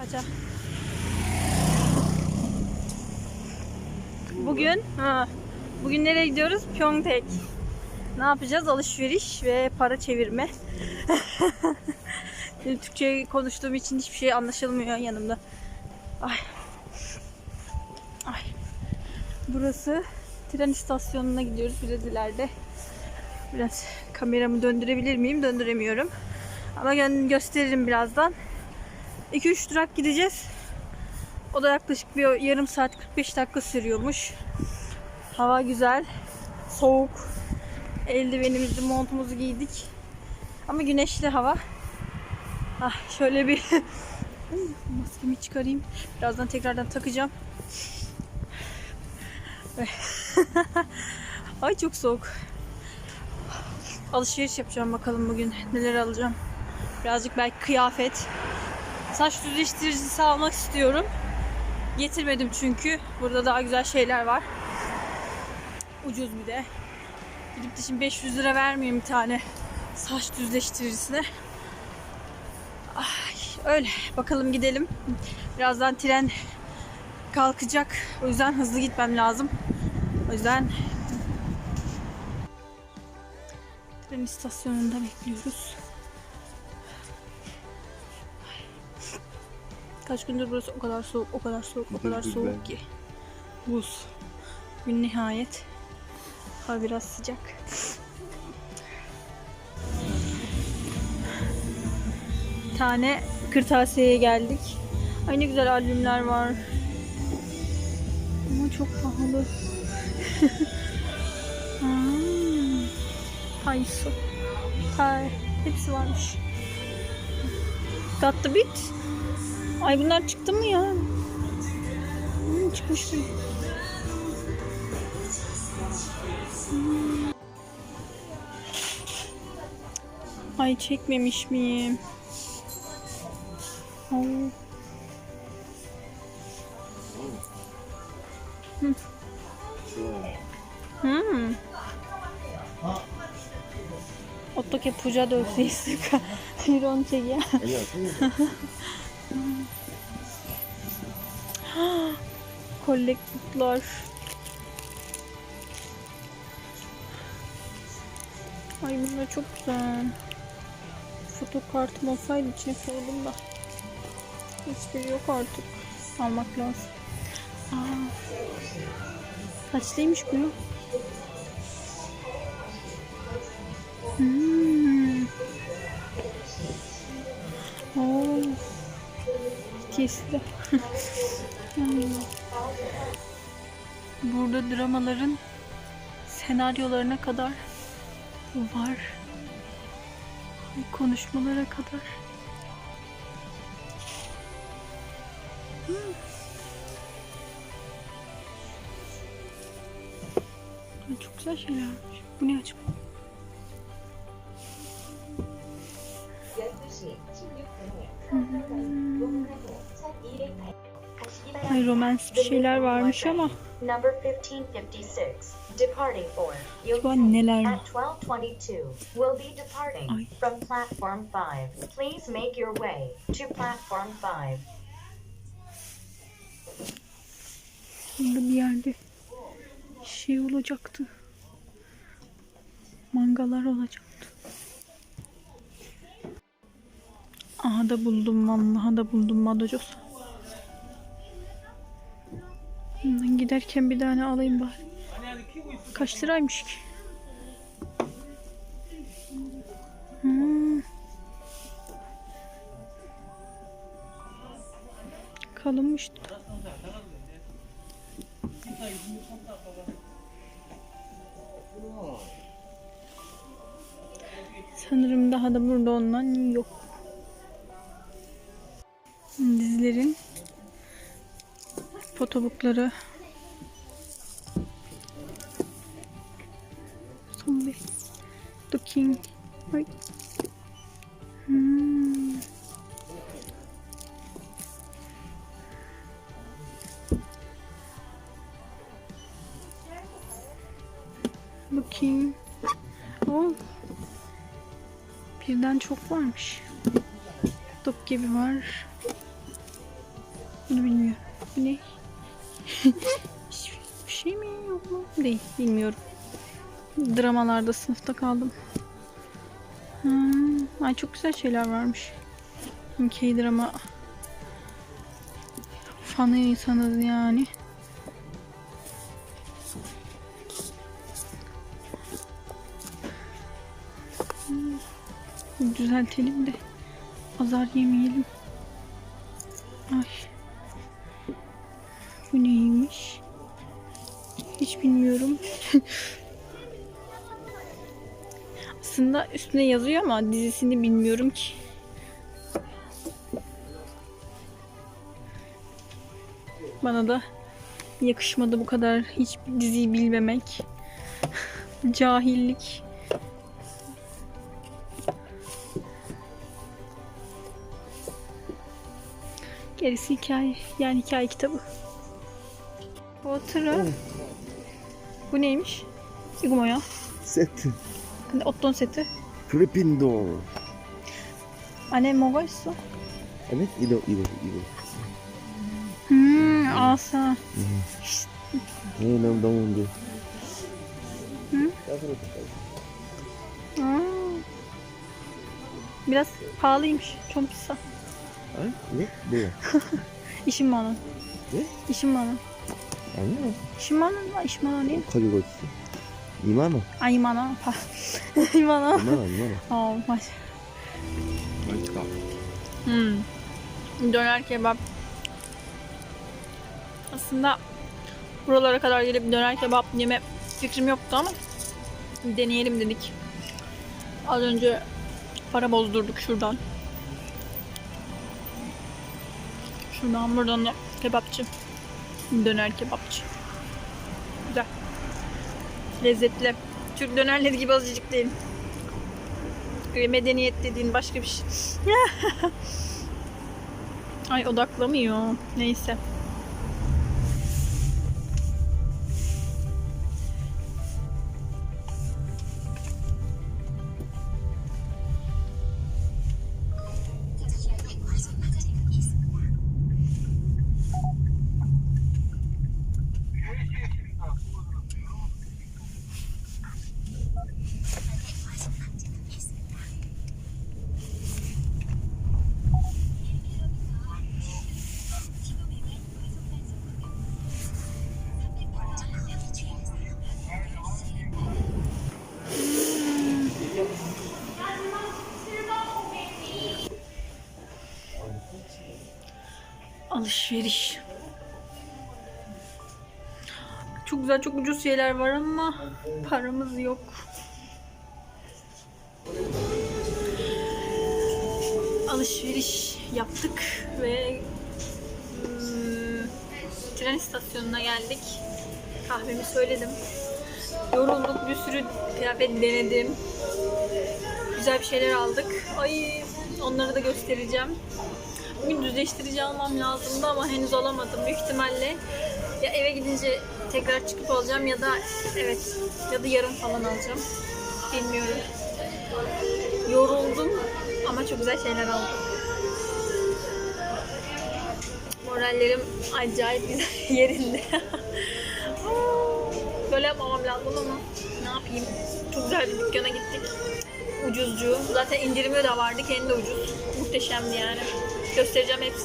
Kaça? Bugün ha, bugün nereye gidiyoruz? Pyeongtaek. Ne yapacağız? Alışveriş ve para çevirme. Türkçe konuştuğum için hiçbir şey anlaşılmıyor yanımda. Ay. Ay. Burası tren istasyonuna gidiyoruz biraz ileride. Biraz kameramı döndürebilir miyim? Döndüremiyorum. Ama gö- gösteririm birazdan. 2-3 durak gideceğiz. O da yaklaşık bir yarım saat 45 dakika sürüyormuş. Hava güzel. Soğuk. Eldivenimizi, montumuzu giydik. Ama güneşli hava. Ah şöyle bir maskemi çıkarayım. Birazdan tekrardan takacağım. Ay çok soğuk. Alışveriş yapacağım bakalım bugün. Neler alacağım. Birazcık belki kıyafet. Saç düzleştiricisi almak istiyorum. Getirmedim çünkü. Burada daha güzel şeyler var. Ucuz bir de. Gidip de şimdi 500 lira vermeyeyim bir tane saç düzleştiricisine. Ay, öyle. Bakalım gidelim. Birazdan tren kalkacak. O yüzden hızlı gitmem lazım. O yüzden tren istasyonunda bekliyoruz. Kaç gündür burası o kadar soğuk, o kadar soğuk, o kadar soğuk ki. Buz. Gün nihayet. Hava biraz sıcak. Tane kırtasiyeye geldik. Ay ne güzel albümler var. Ama çok pahalı. Hmm. Tay. Hepsi varmış. Got the beat. Ay bunlar çıktı mı ya? Hmm, çıkmış mı? Hmm. Ay çekmemiş miyim? Oo. Hmm. 어떻게 부자 될 수 있을까? 이런 책이야. Kollektutlar. Ay bunlar çok güzel. Foto kartım olsaydı içine koydum da. Hiçbiri yok artık. Almak lazım. Aa. Kaçlıymış bu? Hmm. Oo. Kesli. Hmm. Burada dramaların senaryolarına kadar var. Konuşmalara kadar. Hmm. Çok güzel şeyler varmış. Bu ne acaba? 12시 Ay romans bir şeyler varmış ama. Acaba neler mi? Ay. Burada bir yerde şey olacaktı. Mangalar olacaktı. Aha da buldum vallaha da buldum madocos. Giderken bir tane alayım bari. Kaç liraymış ki? Hmm. Kalınmış. Sanırım daha da burada ondan yok. Dizilerin fotobookları. King. Ay. Bakayım. Oh. Birden çok varmış. Top gibi var. Bunu bilmiyorum. Bu ne? Hiçbir şey mi yok mu? Değil. Bilmiyorum. Dramalarda sınıfta kaldım. Hmm. Ay çok güzel şeyler varmış. K-drama fanıysanız yani. Hmm. Düzeltelim de azar yemeyelim. aslında üstüne yazıyor ama dizisini bilmiyorum ki. Bana da yakışmadı bu kadar hiç diziyi bilmemek. Cahillik. Gerisi hikaye. Yani hikaye kitabı. Bu. Bu neymiş? Igumoya. Settin. 어떤 세트? 그리핀도어 안에 뭐가 있어? 아니 이거 이거 이거 음, asa. 에 너무 너무 근데 응? 따스럽다 Aa. Biraz pahalıymış. Çok pisa. 아니 네? 뭐야 20만 원. 네? 20만 원. 아니야 10만 원? 아, 20만 원이에요? 가지고 있어 2만 원 아, 2만 원. 봐. 2만 원. 2만 원 2만 원 어, 맞아. 맛있다 Hmm. Döner kebap. Aslında buralara kadar gelip döner kebap yeme fikrim yoktu ama deneyelim dedik. Az önce para bozdurduk şuradan. Şuradan buradan da kebapçı. Döner kebapçı. Lezzetli. Türk dönerleri gibi azıcık değil. Böyle Medeniyet dediğin başka bir şey. Ay odaklamıyor. Neyse. Alışveriş. Çok güzel, çok ucuz şeyler var ama paramız yok. Alışveriş yaptık ve ıı, tren istasyonuna geldik. Kahvemi söyledim. Yorulduk, bir sürü kıyafet denedim. Güzel bir şeyler aldık. Ay onları da göstereceğim. Bugün düzleştirici almam lazımdı ama henüz alamadım. Büyük ihtimalle ya eve gidince tekrar çıkıp alacağım ya da evet ya da yarın falan alacağım. Bilmiyorum. Yoruldum ama çok güzel şeyler aldım. Morallerim acayip güzel yerinde. Böyle yapmamam lazım ama ne yapayım. Çok güzel bir dükkana gittik. Ucuzcu. Zaten indirimi de vardı. Kendi ucuz. Muhteşemdi yani. Göstereceğim hepsini.